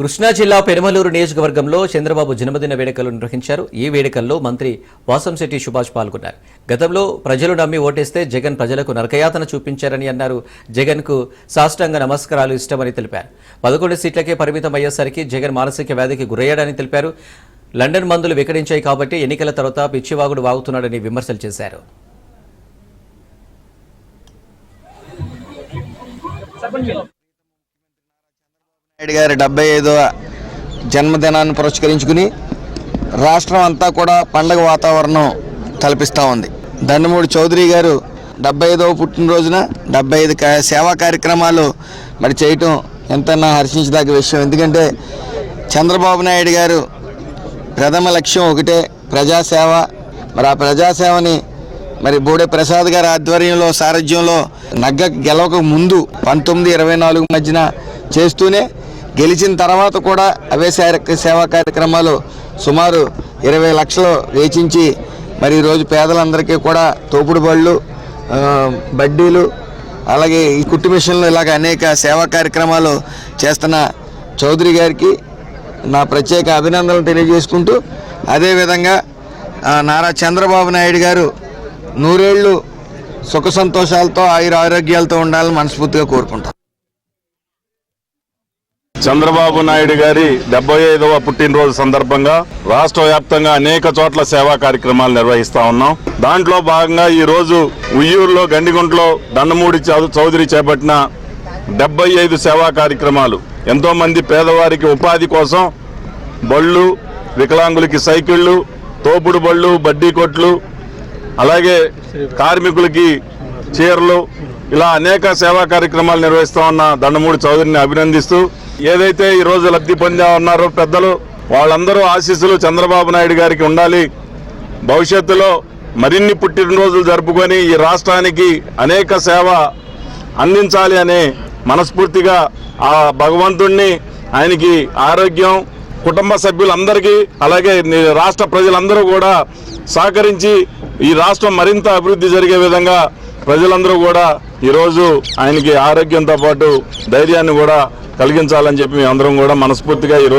కృష్ణా జిల్లా పెనుమలూరు నియోజకవర్గంలో చంద్రబాబు జన్మదిన వేడుకలు నిర్వహించారు. ఈ వేడుకల్లో మంత్రి వాసంశెట్టి సుభాష్ పాల్గొన్నారు. గతంలో ప్రజలు నమ్మి ఓటేస్తే జగన్ ప్రజలకు నరకయాతన చూపించారని అన్నారు. జగన్కు సాష్టాంగ నమస్కారాలు ఇష్టమని తెలిపారు. పదకొండు సీట్లకే పరిమితం అయ్యేసరికి జగన్ మానసిక వ్యాధికి గురయ్యాడని తెలిపారు. లండన్ మందులు వికటించాయి కాబట్టి ఎన్నికల తర్వాత పిచ్చివాగుడు వాగుతున్నాడని విమర్శలు చేశారు. నాయుడు గారి డెబ్బై ఐదవ జన్మదినాన్ని పురస్కరించుకుని రాష్ట్రం అంతా కూడా పండగ వాతావరణం కల్పిస్తూ ఉంది. దండమూడి చౌదరి గారు డెబ్బై ఐదవ పుట్టినరోజున డెబ్బై ఐదు సేవా కార్యక్రమాలు మరి చేయటం ఎంతైనా హర్షించదగ్గ విషయం. ఎందుకంటే చంద్రబాబు నాయుడు గారు ప్రథమ లక్ష్యం ఒకటే ప్రజాసేవ. మరి ఆ ప్రజాసేవని మరి బోడే ప్రసాద్ గారి ఆధ్వర్యంలో సారథ్యంలో నగ్గ గెలవక ముందు పంతొమ్మిది ఇరవై నాలుగు మధ్యన చేస్తూనే గెలిచిన తర్వాత కూడా అవే సేవా కార్యక్రమాలు సుమారు ఇరవై లక్షలు వేచించి మరి ఈరోజు పేదలందరికీ కూడా తోపుడు బళ్ళు బడ్డీలు అలాగే ఈ కుట్టు మిషన్లు ఇలాగ అనేక సేవా కార్యక్రమాలు చేస్తున్న చౌదరి గారికి నా ప్రత్యేక అభినందనలు తెలియజేసుకుంటూ అదేవిధంగా నారా చంద్రబాబు నాయుడు గారు నూరేళ్ళు సుఖ సంతోషాలతో ఆయుర ఆరోగ్యాలతో ఉండాలని మనస్ఫూర్తిగా కోరుకుంటాను. చంద్రబాబు నాయుడు గారి డెబ్బై ఐదవ పుట్టినరోజు సందర్భంగా రాష్ట్ర వ్యాప్తంగా అనేక చోట్ల సేవా కార్యక్రమాలు నిర్వహిస్తా ఉన్నాం. దాంట్లో భాగంగా ఈ రోజు ఉయ్యూరులో గండిగుంట్లో దండమూడి చౌదరి చేపట్టిన డెబ్బై ఐదు సేవా కార్యక్రమాలు. ఎంతో మంది పేదవారికి ఉపాధి కోసం బళ్ళు వికలాంగులకి సైకిళ్ళు తోపుడు బళ్ళు బడ్డీ కొట్లు అలాగే కార్మికులకి చీరలు ఇలా అనేక సేవా కార్యక్రమాలు నిర్వహిస్తా ఉన్న దండమూడి చౌదరిని అభినందిస్తూ ఏదైతే ఈ రోజు లబ్ధి పొందా ఉన్నారో పెద్దలు వాళ్ళందరూ ఆశీస్సులు చంద్రబాబు నాయుడు గారికి ఉండాలి. భవిష్యత్తులో మరిన్ని పుట్టినరోజులు జరుపుకొని ఈ రాష్ట్రానికి అనేక సేవ అందించాలి అనే మనస్ఫూర్తిగా ఆ భగవంతుణ్ణి ఆయనకి ఆరోగ్యం కుటుంబ సభ్యులందరికీ అలాగే రాష్ట్ర ప్రజలందరూ కూడా సహకరించి ఈ రాష్ట్రం మరింత అభివృద్ధి జరిగే విధంగా ప్రజలందరూ కూడా ఈరోజు ఆయనకి ఆరోగ్యంతో పాటు ధైర్యాన్ని కూడా కలిగించాలని చెప్పి మేమందరం కూడా మనస్ఫూర్తిగా ఈరోజు